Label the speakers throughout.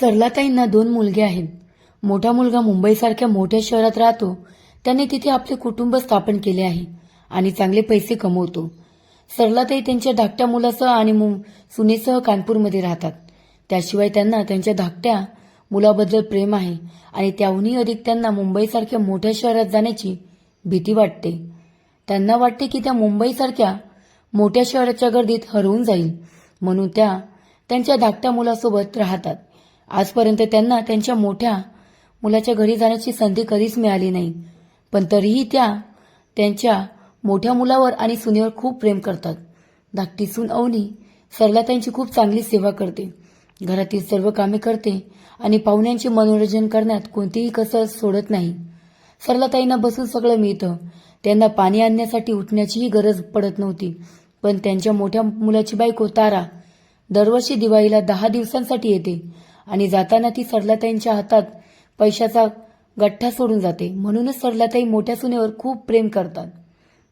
Speaker 1: सरलाताईंना दोन मुलगे आहेत. मोठा मुलगा मुंबईसारख्या मोठ्या शहरात राहतो. त्याने तिथे आपले कुटुंब स्थापन केले आहे आणि चांगले पैसे कमवतो. सरलाताई त्यांच्या धाकट्या मुलासह आणि मु- सुनेसह कानपूरमध्ये राहतात. त्याशिवाय त्यांना त्यांच्या धाकट्या मुलाबद्दल प्रेम आहे आणि त्याहूनही अधिक त्यांना मुंबईसारख्या मोठ्या शहरात जाण्याची भीती वाटते. त्यांना वाटते की त्या मुंबईसारख्या मोठ्या शहराच्या गर्दीत हरवून जाईल म्हणून त्या त्यांच्या धाकट्या मुलासोबत राहतात. आजपर्यंत त्यांना त्यांच्या मोठ्या मुलाच्या घरी जाण्याची संधी कधीच मिळाली नाही. पण तरीही त्या त्यांच्या मोठ्या मुलावर आणि सुनेवर खूप प्रेम करतात. धाकटी सून अवनी सरलाताईंची खूप चांगली सेवा करते. घरातील सर्व कामे करते आणि पाहुण्यांचे मनोरंजन करण्यात कोणतीही कसर सोडत नाही. सरलाताईंना बसून सगळं मिळतं. त्यांना पाणी आणण्यासाठी उठण्याचीही गरज पडत नव्हती. पण त्यांच्या मोठ्या मुलाची बायको तारा दरवर्षी दिवाळीला दहा दिवसांसाठी येते. आणि जाताना ती सरलाताईंच्या हातात पैशाचा गठ्ठा सोडून जाते. म्हणूनच सरलाताई मोठ्या सुनेवर खूप प्रेम करतात.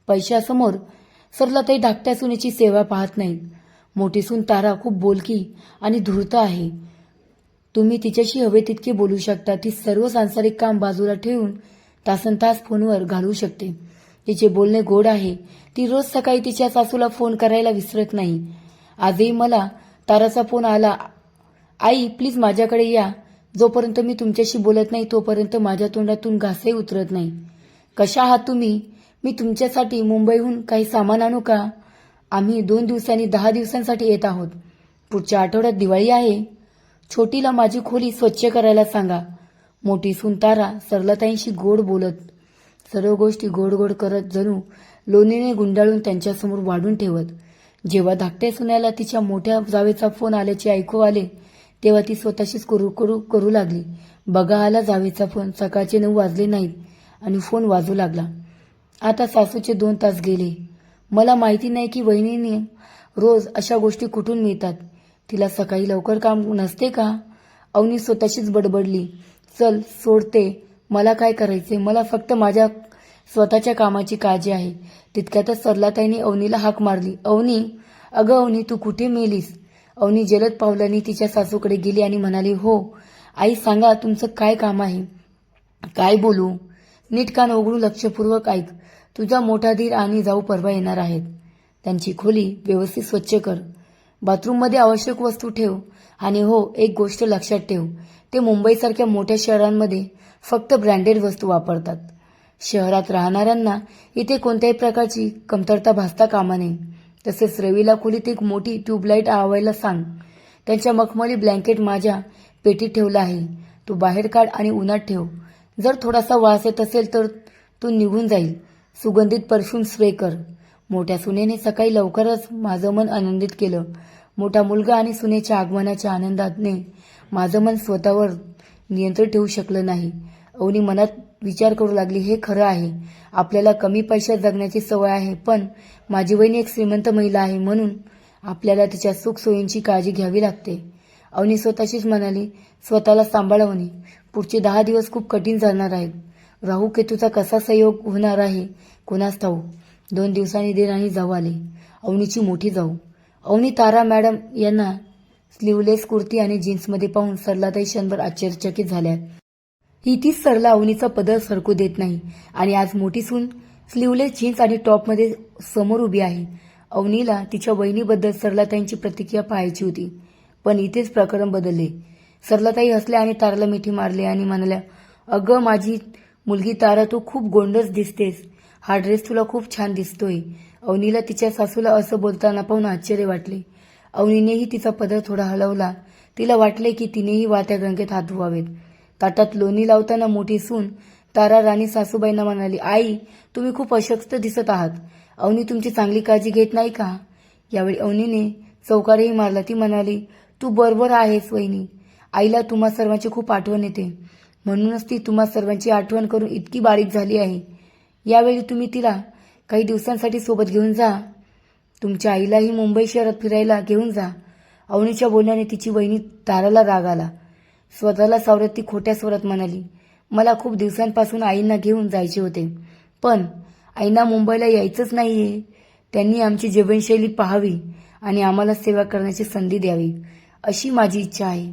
Speaker 1: पैशासमोर सरलाताई धाकट्या सुनेची सेवा पाहत नाहीत. मोठी सून तारा खूप बोलकी आणि धूर्त आहे. तुम्ही तिच्याशी हवे तितके बोलू शकता. ती सर्व सांसारिक काम बाजूला ठेवून तासन तास फोनवर घालवू शकते. तिचे बोलणे गोड आहे. ती रोज सकाळी तिच्या सासूला फोन करायला विसरत नाही. आजही मला ताराचा फोन आला आई प्लीज माझ्याकडे या. जोपर्यंत मी तुमच्याशी बोलत नाही तोपर्यंत माझ्या तोंडातून घासही उतरत नाही. कशा आहात तुम्ही? मी तुमच्यासाठी मुंबईहून काही सामान आणू का? आम्ही दोन दिवसांनी दहा दिवसांसाठी येत आहोत. पुढच्या आठवड्यात दिवाळी आहे. छोटीला माझी खोली स्वच्छ करायला सांगा. मोठी सुनतारा सरलताईंशी गोड बोलत. सर्व गोष्टी गोड गोड करत जणू लोणीने गुंडाळून त्यांच्यासमोर वाढून ठेवत. जेव्हा धाकट्या सुन्याला तिच्या मोठ्या जावेचा फोन आल्याचे ऐकू आले तेव्हा ती स्वतःशीच करू करू करू लागली. बघा आला जावेचा फोन सकाळचे नऊ वाजले नाहीत आणि फोन वाजू लागला. आता सासूचे दोन तास गेले. मला माहिती नाही की वहिनीने रोज अशा गोष्टी कुठून मिळतात. तिला सकाळी लवकर काम नसते का? अवनी स्वतःशीच बडबडली. चल सोडते मला काय करायचे मला फक्त माझ्या स्वतःच्या कामाची काळजी आहे. तितक्यातच सरलाताईने अवनीला हाक मारली. अवनी अगं अवनी तू कुठे मेलीस? अवनी जलद पावलांनी तिच्या सासूकडे गेली आणि म्हणाली हो आई सांगा तुमचं काय काम आहे? काय बोलू? नीट कान उघडून लक्षपूर्वक ऐक. तुझा मोठा धीर आणि जाऊ परवा येणार आहेत. त्यांची खोली व्यवस्थित स्वच्छ कर. बाथरूममध्ये आवश्यक वस्तू ठेव. आणि हो एक गोष्ट लक्षात ठेव. ते मुंबईसारख्या मोठ्या शहरांमध्ये फक्त ब्रँडेड वस्तू वापरतात. शहरात राहणाऱ्यांना इथे कोणत्याही प्रकारची कमतरता भासता कामा नये. तसेच रवीला खोलीत एक मोठी ट्यूबलाईट आवायला सांग. त्यांच्या मखमली ब्लँकेट माझ्या पेटीत ठेवला आहे. तू बाहेर काढ आणि उन्हात ठेव. जर थोडासा वास येत असेल तर तू निघून जाईल. सुगंधित परफ्यूम स्प्रे कर. मोठ्या सुनेने सकाळी लवकरच माझं मन आनंदित केलं. मोठा मुलगा आणि सुनेच्या आगमनाच्या आनंदाने माझं मन स्वतःवर नियंत्रण ठेवू शकलं नाही. अवनी मनात विचार करू लागली हे खरं आहे. आपल्याला कमी पैशात जगण्याची सवय आहे पण माझी बहीण एक श्रीमंत महिला आहे म्हणून आपल्याला तिच्या सुखसोयींची काळजी घ्यावी लागते. अवनी स्वतःशीच म्हणाली स्वतःला सांभाळवणे पुढचे दहा दिवस खूप कठीण जाणार आहेत. राहू केतूचा कसा सहयोग होणार आहे कोणास ठाऊ. दोन दिवसांनी देर जाऊ आले. अवनीची मोठी जाऊ. अवनी तारा मॅडम यांना स्लीवलेस कुर्ती आणि जीन्समध्ये पाहून सरलाताई क्षणभर आश्चर्यचकित झाल्या. ही तीच सरला अवनीचा पदर सरकू देत नाही. आणि आज मोठी सून स्लीवलेस जीन्स आणि टॉपमध्ये समोर उभी आहे. अवनीला तिच्या वहिनीबद्दल सरलाताईंची प्रतिक्रिया पाहायची होती. पण इथेच प्रकरण बदलले. सरलाताई हसल्या आणि ताराला मिठी मारली आणि म्हणाल्या अगं माझी मुलगी तारा तू खूप गोंडस दिसतेस. हा ड्रेस तुला खूप छान दिसतोय. अवनीला तिच्या सासूला असं बोलताना पाहून आश्चर्य वाटले. अवनीनेही तिचा पदर थोडा हलवला. तिला वाटले की तिनेही वात्या गंगेत हात धुवावेत. ताटात लोणी लावताना मोठी सून तारा राणी सासूबाईंना म्हणाली आई तुम्ही खूप अशक्त दिसत आहात. अवनी तुमची चांगली काळजी घेत नाही का? यावेळी अवनीने चौकारही मारला. ती म्हणाली तू बरोबर आहेस वहिनी. आईला तुम्हा सर्वांची खूप आठवण येते. म्हणूनच ती तुम्हा सर्वांची आठवण करून इतकी बारीक झाली आहे. यावेळी तुम्ही तिला काही दिवसांसाठी सोबत घेऊन जा. तुमच्या आईलाही मुंबई शहरात फिरायला घेऊन जा. अवनीच्या बोलण्याने तिची वहिनी ताराला राग आला. स्वतःला सावरत ती खोट्या स्वरात म्हणाली मला खूप दिवसांपासून आईंना घेऊन जायचे होते. पण आईंना मुंबईला यायचंच नाहीये. त्यांनी आमची जीवनशैली पाहावी आणि आम्हाला सेवा करण्याची संधी द्यावी अशी माझी इच्छा आहे.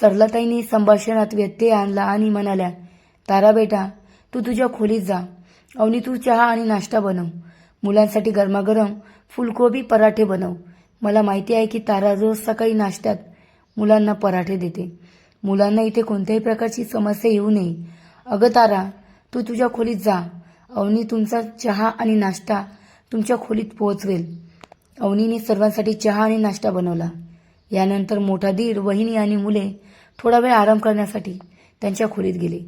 Speaker 1: सरलाताईने संभाषणात व्यत्यय आणला आणि म्हणाल्या तारा बेटा तू तुझ्या खोलीत जा. अवनी तू चहा आणि नाश्ता बनव. मुलांसाठी गरमागरम फुलकोबी पराठे बनव. मला माहिती आहे की तारा रोज सकाळी नाश्त्यात मुलांना पराठे देते. मुलांना इथे कोणत्याही प्रकारची समस्या येऊ नये. अगं तारा तू तुझ्या खोलीत जा. अवनी तुमचा चहा आणि नाश्ता तुमच्या खोलीत पोहोचवेल. अवनीने सर्वांसाठी चहा आणि नाश्ता बनवला. यानंतर मोठा धीर वहिनी आणि मुले थोडा वेळ आराम करण्यासाठी त्यांच्या खोलीत गेले.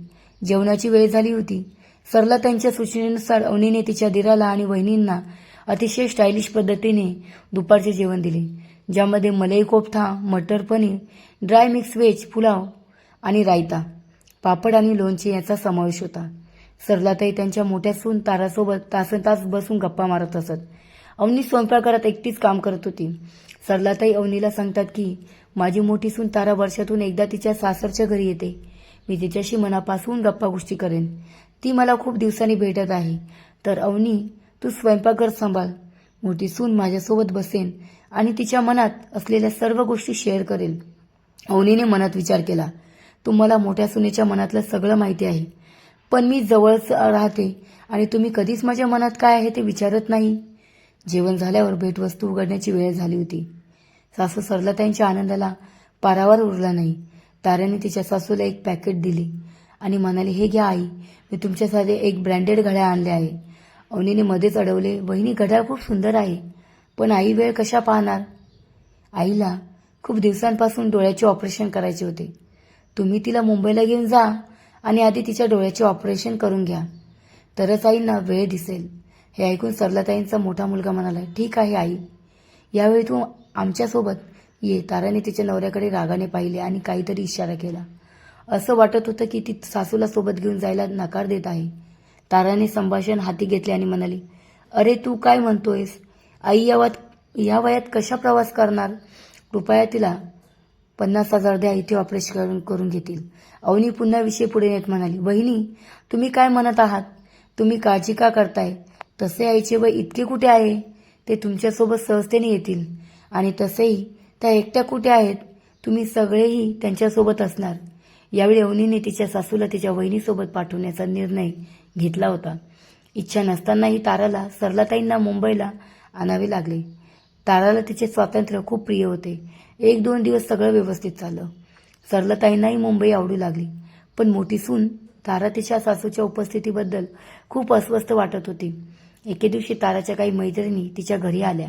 Speaker 1: जेवणाची वेळ झाली होती. सरला त्यांच्या सूचनेनुसार अवनीने तिच्या दिराला आणि वहिनींना अतिशय स्टायलिश पद्धतीने दुपारचे जेवण दिले. ज्यामध्ये malai kofta matar paneer dry mix veg pulao आणि रायता पापड आणि लोणचे याचा समावेश होता. सरलाताई त्यांच्या मोठ्या सून तारासोबत तासन तास बसून गप्पा मारत असत. अवनी स्वयंपाकघरात एकटीच काम करत होती. सरलाताई अवनीला सांगतात की माझी मोठी सून तारा वर्षातून एकदा तिच्या सासरच्या घरी येते. मी तिच्याशी मनापासून गप्पा गोष्टी करेन. ती मला खूप दिवसांनी भेटत आहे. तर अवनी तू स्वयंपाकघर सांभाळ. मोठी सून माझ्यासोबत बसेन. आणि तिच्या मनात असलेल्या सर्व गोष्टी शेअर करेल. अवनीने मनात विचार केला तुम्हाला मोठ्या सुनेच्या मनातलं सगळं माहिती आहे. पण मी जवळच राहते आणि तुम्ही कधीच माझ्या मनात काय आहे ते विचारत नाही. जेवण झाल्यावर भेटवस्तू उघडण्याची वेळ झाली होती. सासू सरलाताईंच्या आनंदाला पारावर उरला नाही. ताऱ्याने तिच्या सासूला एक पॅकेट दिली आणि म्हणाले हे घ्या आई मी तुमच्यासाठी एक ब्रँडेड घड्याळ आणले आहे. अवनीने मध्येच अडवले वहिनी घड्याळ खूप सुंदर आहे. पण आई वेळ कशा पाहणार? आईला खूप दिवसांपासून डोळ्याचे ऑपरेशन करायचे होते. तुम्ही तिला मुंबईला घेऊन जा आणि आधी तिच्या डोळ्याचे ऑपरेशन करून घ्या. तरच आईंना वेळ दिसेल. हे ऐकून सरलाताईंचा मोठा मुलगा म्हणाला ठीक आहे आई. यावेळी तू आमच्यासोबत ये. ताराने तिच्या नवऱ्याकडे रागाने पाहिले आणि काहीतरी इशारा केला. असं वाटत होतं की ती सासूला सोबत घेऊन जायला नकार देत आहे. ताराने संभाषण हाती घेतले आणि म्हणाली अरे तू काय म्हणतोयस? आई या वयात या वयात कशा प्रवास करणार? कृपया तिला पन्नास हजार द्या इथे ऑपरेशन करून करून घेतील. अवनी पुन्हा विषय पुढे नेत म्हणाली बहिणी तुम्ही काय म्हणत आहात? तुम्ही काळजी का करताय? तसे आईचे वय इतके कुठे आहे? ते तुमच्यासोबत सहजतेने येतील. आणि तसेही त्या एकट्या कुठे आहेत? तुम्ही सगळेही त्यांच्यासोबत असणार. यावेळी अवनीने तिच्या सासूला तिच्या वहिनीसोबत पाठवण्याचा निर्णय घेतला होता. इच्छा नसतानाही ताराला सरलाताईंना मुंबईला आणावे लागले. ताराला तिचे स्वातंत्र्य खूप प्रिय होते. एक दोन दिवस सगळं व्यवस्थित चाललं. सरलताईंनाही मुंबई आवडू लागली. पण मोठी सून तारा तिच्या सासूच्या उपस्थितीबद्दल खूप अस्वस्थ वाटत होती. एके दिवशी ताराच्या काही मैत्रिणी तिच्या घरी आल्या.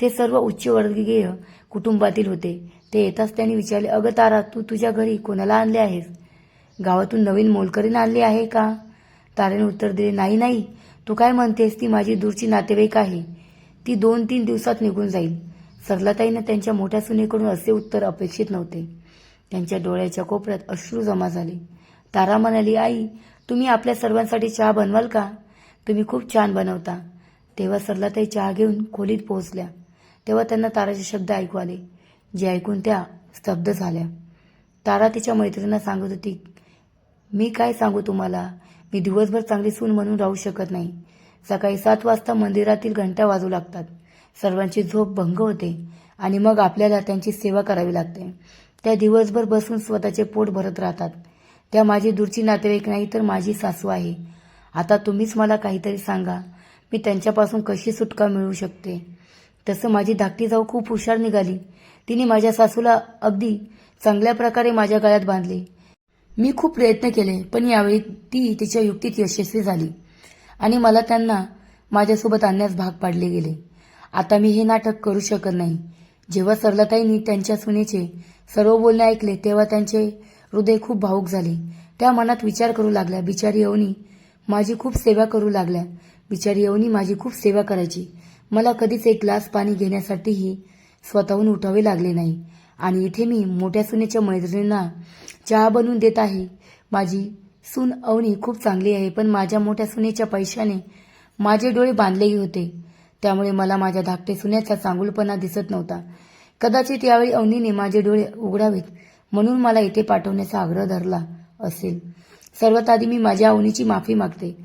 Speaker 1: ते सर्व उच्चवर्गीय कुटुंबातील होते. ते येताच त्यांनी विचारले अगं तारा तू तुझ्या घरी कोणाला आणले आहेस? गावातून नवीन मोलकरीण आणली आहे का? तारेने उत्तर दिले नाही नाही. तू काय म्हणतेस? ती माझी दूरची नातेवाईक आहे. ती दोन तीन दिवसात निघून जाईल. सरलाताईनं त्यांच्या मोठ्या सुनेकडून असे उत्तर अपेक्षित नव्हते. त्यांच्या डोळ्याच्या कोपऱ्यात अश्रू जमा झाले. तारा म्हणाली आई तुम्ही आपल्या सर्वांसाठी चहा बनवाल का? तुम्ही खूप छान बनवता. तेव्हा सरलाताई चहा घेऊन खोलीत पोहोचल्या. तेव्हा त्यांना ताराचे शब्द ऐकू आले जे ऐकून त्या स्तब्ध झाल्या. तारा तिच्या मैत्रिणींना सांगत होती मी काय सांगू तुम्हाला? मी दिवसभर चांगली सून म्हणून राहू शकत नाही. सकाळी सात वाजता मंदिरातील घंटा वाजू लागतात. सर्वांची झोप भंग होते आणि मग आपल्याला त्यांची सेवा करावी लागते. त्या दिवसभर बसून स्वतःचे पोट भरत राहतात. त्या माझी दूरची नातेवाईक नाही तर माझी सासू आहे. आता तुम्हीच मला काहीतरी सांगा. मी त्यांच्यापासून कशी सुटका मिळवू शकते? तसं माझी धाकटी जाऊ खूप हुशार निघाली. तिने माझ्या सासूला अगदी चांगल्या प्रकारे माझ्या गळ्यात बांधले. मी खूप प्रयत्न केले पण यावेळी ती तिच्या युक्तीत यशस्वी झाली. आणि मला त्यांना माझ्यासोबत आणण्यास भाग पाडले गेले. आता मी हे नाटक करू शकत नाही. जेव्हा सरलताईंनी त्यांच्या सुनेचे सर्व बोलणे ऐकले तेव्हा त्यांचे हृदय खूप भावूक झाले. त्या मनात विचार करू लागल्या बिचारी यवनी माझी खूप सेवा करू लागल्या. बिचारी यवनी माझी खूप सेवा करायची. मला कधीच एक ग्लास पाणी घेण्यासाठीही स्वतःहून उठावे लागले नाही. आणि इथे मी मोठ्या सुनेच्या मैत्रिणींना चहा बनवून देत आहे. माझी सून अवनी खूप चांगली आहे पण माझ्या मोठ्या सुनेच्या पैशाने माझे डोळे बांधले होते. त्यामुळे मला माझ्या धाकटे सुन्याचा चांगुलपणा दिसत नव्हता. कदाचित यावेळी अवनीने माझे डोळे उघडावेत म्हणून मला इथे पाठवण्याचा आग्रह धरला असेल. सर्वात आधी मी माझ्या अवनीची माफी मागते.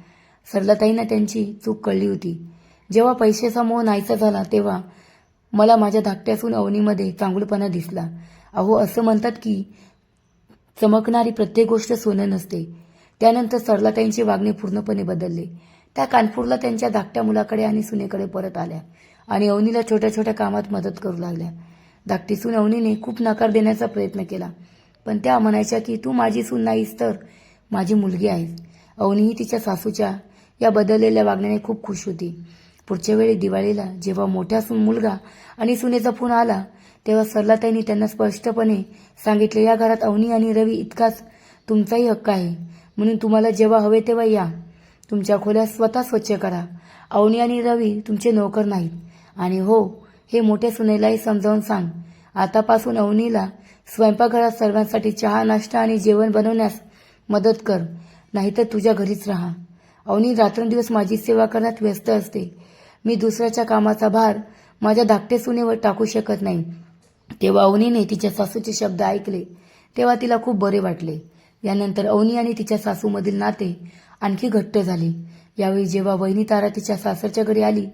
Speaker 1: सरलाताईंना त्यांची चूक कळली होती. जेव्हा पैशाचा मोह नाहीसा झाला तेव्हा मला माझ्या धाकट्यासून अवनीमध्ये चांगुलपणा दिसला. अहो असं म्हणतात की चमकणारी प्रत्येक गोष्ट सोनं नसते. त्यानंतर सरलाताईंचे वागणे पूर्णपणे बदलले. त्या कानपूरला त्यांच्या धाकट्या मुलाकडे आणि सुनेकडे परत आल्या आणि अवनीला छोट्या छोट्या कामात मदत करू लागल्या. धाकटी सून अवनीने खूप नकार देण्याचा प्रयत्न केला पण त्या म्हणायच्या की तू माझी सून नाहीस तर माझी मुलगी आहेस. अवनीही तिच्या सासूच्या या बदललेल्या वागण्याने खूप खुश होती. पुढच्या वेळी दिवाळीला जेव्हा मोठ्या सून मुलगा आणि सुनेचा फोन आला तेव्हा सरलाताईंनी त्यांना स्पष्टपणे सांगितले या घरात अवनी आणि रवी इतकाच तुमचाही हक्क आहे. म्हणून तुम्हाला जेव्हा हवे तेव्हा या. तुमच्या खोल्या स्वतः स्वच्छ करा. अवनी आणि रवी तुमचे नोकर नाहीत. आणि हो हे मोठे सुनेलाही समजावून सांग. आतापासून अवनीला स्वयंपाकघरात सर्वांसाठी चहा नाश्ता आणि जेवण बनवण्यास मदत कर. नाहीतर तुझ्या घरीच राहा. अवनी रात्रंदिवस माझी सेवा करण्यात व्यस्त असते. मी दुसऱ्याच्या कामाचा भार माझ्या धाकटे सुनेवर टाकू शकत नाही. तेव्हा अवनीने तिच्या सासूचे शब्द ऐकले. तेव्हा तिला खूप बरे वाटले. यानंतर अवनी आणि तिच्या सासूमधील नाते आणखी घट्ट झाले. यावेळी जेव्हा वहिनी तारा तिच्या सासरच्या घरी आली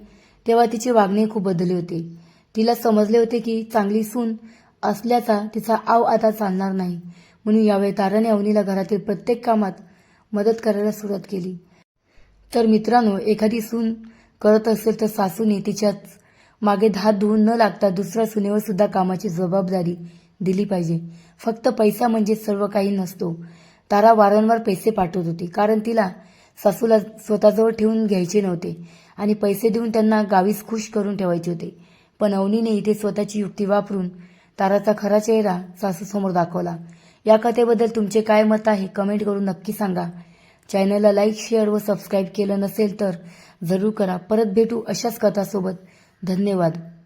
Speaker 1: तेव्हा तिचे वागणे खूप बदलले होते. तिला समजले होते की चांगली सून असल्याचा तिचा आव आता चालणार नाही. म्हणून यावेळी ताराने अवनीला घरातील प्रत्येक कामात मदत करायला सुरुवात केली. तर मित्रांनो एखादी सून करत असेल तर सासूने तिच्याच मागे हात धुवून न लागता दुसऱ्या सुनेवर सुद्धा कामाची जबाबदारी दिली पाहिजे. फक्त पैसा म्हणजे सर्व काही नसतो. तारा वारंवार पैसे पाठवत होती. कारण तिला सासूला स्वतःजवळ ठेवून घ्यायचे नव्हते आणि पैसे देऊन त्यांना गावीस खुश करून ठेवायचे होते. पण अवनीने इथे स्वतःची युक्ती वापरून ताराचा खरा चेहरा सासूसमोर दाखवला. या कथेबद्दल तुमचे काय मत आहे कमेंट करून नक्की सांगा. चॅनलला लाईक शेअर व सबस्क्राईब केलं नसेल तर जरूर करा. परत भेटू अशाच कथासोबत. धन्यवाद.